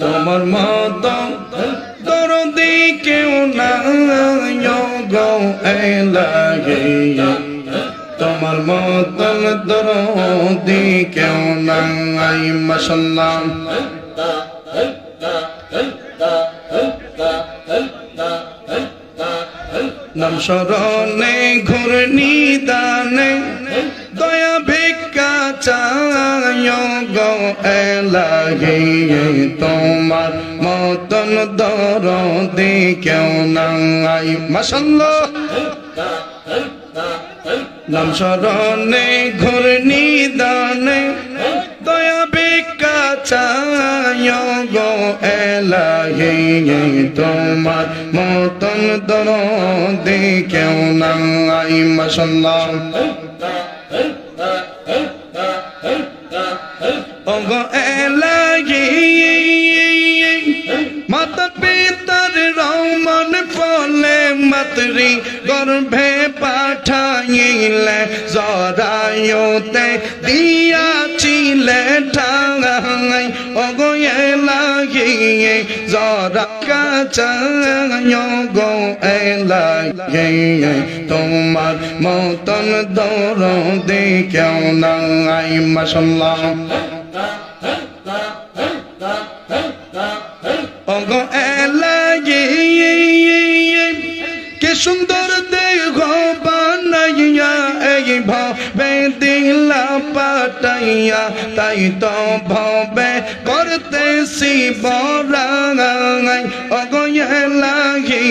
তোমার মত তোর দিকে লাগে তোমার মতন তোর দিকে নাই মশাল্লাম নাম স্মরণে ঘুরনি দানে দয়া ভিক্ষা চায় গো এলাগে তোমার মতন দরদি কেউ নাই। মশাল্লাহ নাম স্মরণে, ঘূর্ণি দানে দয়া ভিক্ষা চায় গো এলাহে তোমার মতন দরদি কেউ নাই। এলাহি মাতা পিতার রমন ফলে মাতরি গর্ভে পাঠাইলে জরায়তে দিয়াছিলে do ra ca cha nyo go e la ye ye to ma mo ton do ro de kyao na ai ma shan la ong go e la ye ye ye ke পাটাইয়া তাই তো ভাবে করতেছি বরাঙাই ওগো এলাহি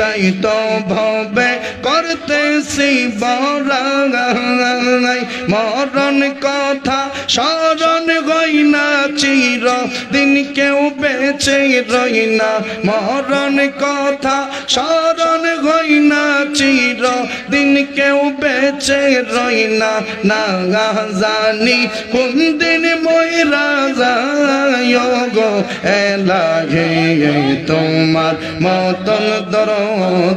তাই তো ভাবে করতেছি বরাঙাই। মরণ কথা স্মরণ হই না চির, দিন কেউ বেঁচে রই না। মরণ কথা স্মরণ হই না চির, দিন কেউ বেঁচে রই না না জানি কোন দিন ময়রা যায় গো এলাগে তোমার মতন দর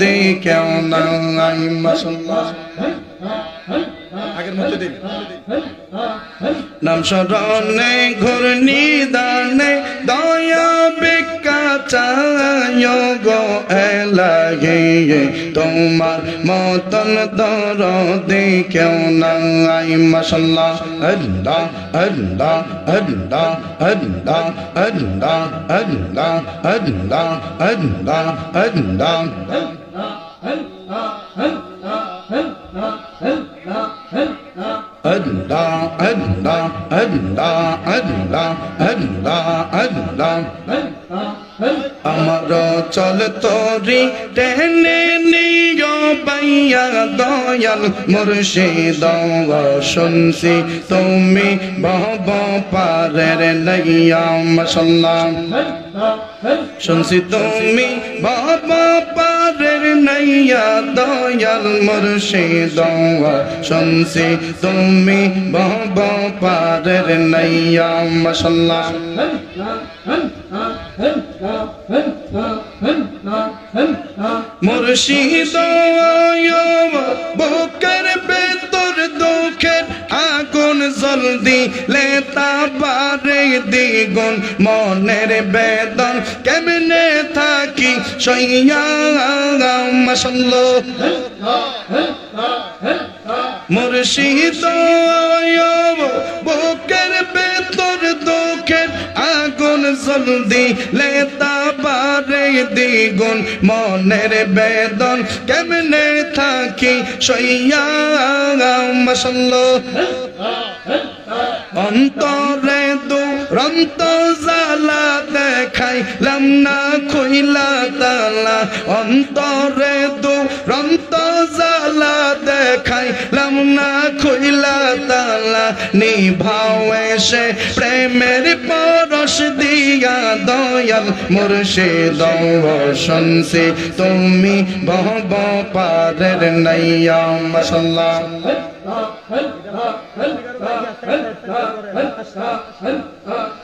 দে কেউ নাম স্মরণে ঘূর্ণি দানে দয়া বিকা চায় গো এলাগে তোমার মতন দর দে কেউ নাই মশাল্লাহ আল্লাহ আল্লাহ আল্লাহ আল্লাহ আল্লাহ আল্লাহ আল্লাহ আল্লাহ আল্লাহ আল্লাহ আল্লাহ আল্লাহ আল্লাহ চল তরি টেনে নিয় পাইয়া দয়াল মুর্শিদ, শুনছি তুমি বহব পারের লাইয়া মশাল্লাহ শুনছি তুমি বাবা পারের নাইয়া দয়াল মুর্শিদ, শুনছি তুমি বাবা পারের নাইয়া মশাল্লাহ মুর্শিদ বুকের ভেতর দুঃখের আগুন জলদি লেতা বারে দ্বিগুণ, মনের বেদন কেমনে থাকি সইয়া মশাল্ল মুর্শিদ বুকের ভেতর দুঃখের আগুন জলদি লেতা বারে দ্বিগুণ মনের বেদন কেমনে থাকি সইয়া? অন্তরে অন্তরে জালা দেখাইলাম না খুইলা তালা অন্তরে দুরন্ত জালা দেখাইলাম না খুইলা তালা নিভাও সে প্রেমের পরশ দিয়া দয়াল মুর্শিদ শুনছি তুমি বহব পারের নাইয়া মশাল্লাহ আল্লাহ আল্লাহ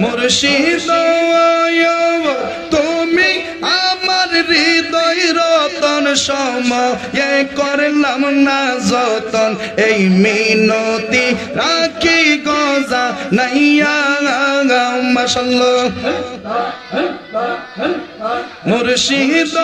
মুর্শিদ তুমি আমার হৃদয় রতন সময়ে করলাম না যতন এই মিনতি রাখি গজা নাইয়া মুর্শিদ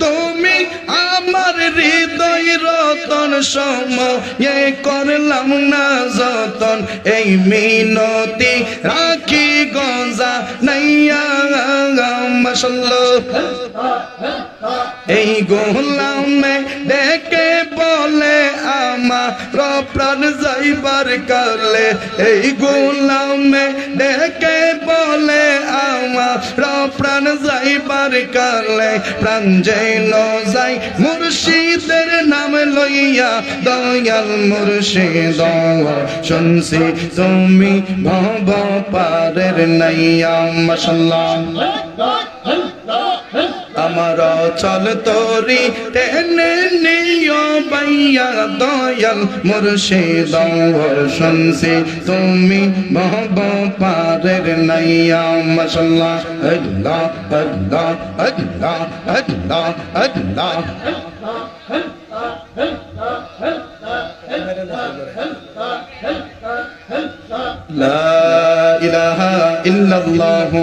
তুমি আমার হৃদয় রতন সময়ে করলাম না যতন, এই মিনতি রাখি গজা নাইয়া মাসাল্লাহ এই গোলামে আমার প্রাণ যাইবার কালে এই গোলামে ডেকে বলে আমার প্রাণ যাইবার কালে প্রাণ যেন যাই মুর্শিদের নাম লইয়া দয়াল মুর্শিদ, শুনছি তুমি ভব পারের নাইয়া মশাল্লাহ আমার চল তোরি টেনে নিয় বাইয়া দয়াল মুর্শিদ শুনছি তুমি মহব পারের নাইয়া মশাল্লা আল্লাহ আল্লাহ আল্লাহ আল্লাহ আল্লাহ لا إله إلا الله